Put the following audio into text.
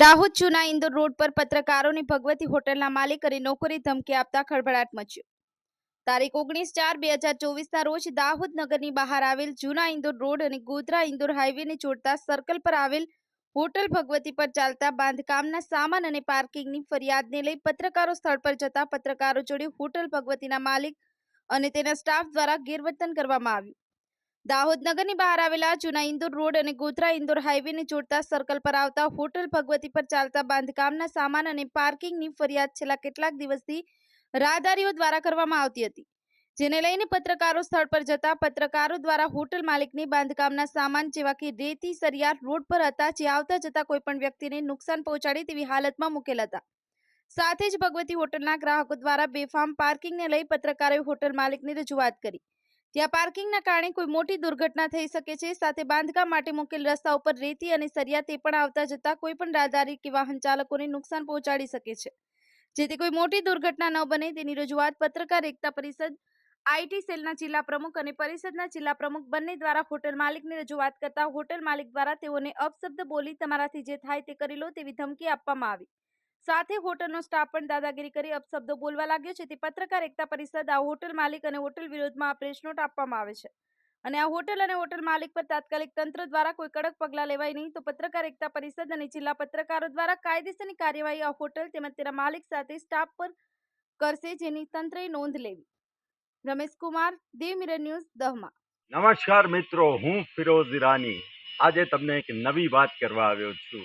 દાહોદ જૂના ઇન્દોર રોડ પર પત્રકારોની ભગવતી હોટલના માલિક અને નોકરી ધમકી આપતા ખળભળાટ મચ્યો. તારીખ ઓગણીસ ચાર બે હજાર ચોવીસના રોજ દાહોદ નગરની બહાર આવેલ જૂના ઇન્દોર રોડ અને ગોધરા ઇન્દોર હાઈવેને જોડતા સર્કલ પર આવેલ હોટલ ભગવતી પર ચાલતા બાંધકામના સામાન અને પાર્કિંગની ફરિયાદને લઈ પત્રકારો સ્થળ પર જતા પત્રકારો જોડે હોટલ ભગવતીના માલિક અને તેના સ્ટાફ દ્વારા ગેરવર્તન કરવામાં આવ્યું. દાહોદ બહાર આવેલા જૂના ઇન્દોર રોડ અને ગોધરા ઇન્દોર હાઈવેને જોડતા સર્કલ પર આવતા હોટલ ભગવતી પર ચાલતા બાંધકામના સામાન અને પાર્કિંગની ફરિયાદ છેલ્લા કેટલાક દિવસથી રાહદારીઓ દ્વારા કરવામાં આવતી હતી, જેને લઈને પત્રકારો સ્થળ પર જતા પત્રકારો દ્વારા હોટલ માલિકને બાંધકામના સામાન જેવા કે રેતી સરિયા રોડ પર હતા જે આવતા જતા કોઈપણ વ્યક્તિને નુકસાન પહોંચાડે તેવી હાલતમાં મૂકેલ હતા. સાથે જ ભગવતી હોટલના ગ્રાહકો દ્વારા બેફામ પાર્કિંગને લઈ પત્રકારોએ હોટલ માલિકને રજૂઆત કરી. ત્યાં પાર્કિંગના કારણે કોઈ મોટી દુર્ઘટના થઈ શકે છે. સાથે બાંધકામ માટે મૂકેલ રસ્તા ઉપર રેતી અને સરિયા તે પણ આવતા જતા કોઈ પણ રાહદારી કે વાહન ચાલકોને નુકસાન પહોંચાડી શકે છે. જેથી કોઈ મોટી દુર્ઘટના ન બને તેની રજૂઆત પત્રકાર એકતા પરિષદ, આઈટી સેલના જિલ્લા પ્રમુખ અને પરિષદના જિલ્લા પ્રમુખ બંને દ્વારા હોટલ માલિકને રજૂઆત કરતા હોટલ માલિક દ્વારા તેઓને અપશબ્દ બોલી તમારાથી જે થાય તે કરી લો તેવી ધમકી આપવામાં આવી. સાથે હોટલનો સ્ટાફ પણ દાદાગીરી કરી અપશબ્દો બોલવા લાગ્યો છે. તે પત્રકાર એકતા પરિષદ, આ હોટલ માલિક અને હોટલ વિરોધમાં આ પ્રેસ નોટ આપવામાં આવે છે. અને આ હોટલ અને હોટલ માલિક પર તાત્કાલિક તંત્ર દ્વારા કોઈ કડક પગલાં લેવાય નહીં, તો પત્રકાર એકતા પરિષદ અને જિલ્લા પત્રકારો દ્વારા કાયદેસરની કાર્યવાહી આ હોટલ તેમજ તેના માલિક સાથે સ્ટાફ પર કરશે જેની તંત્રએ નોંધ લેવી. રમેશ કુમાર, દેવ મિરર ન્યૂઝ, દહમાં. નમસ્કાર મિત્રો, હું ફિરોઝ ઈરાની. આજે તમને એક નવી વાત કરવા આવ્યો છું.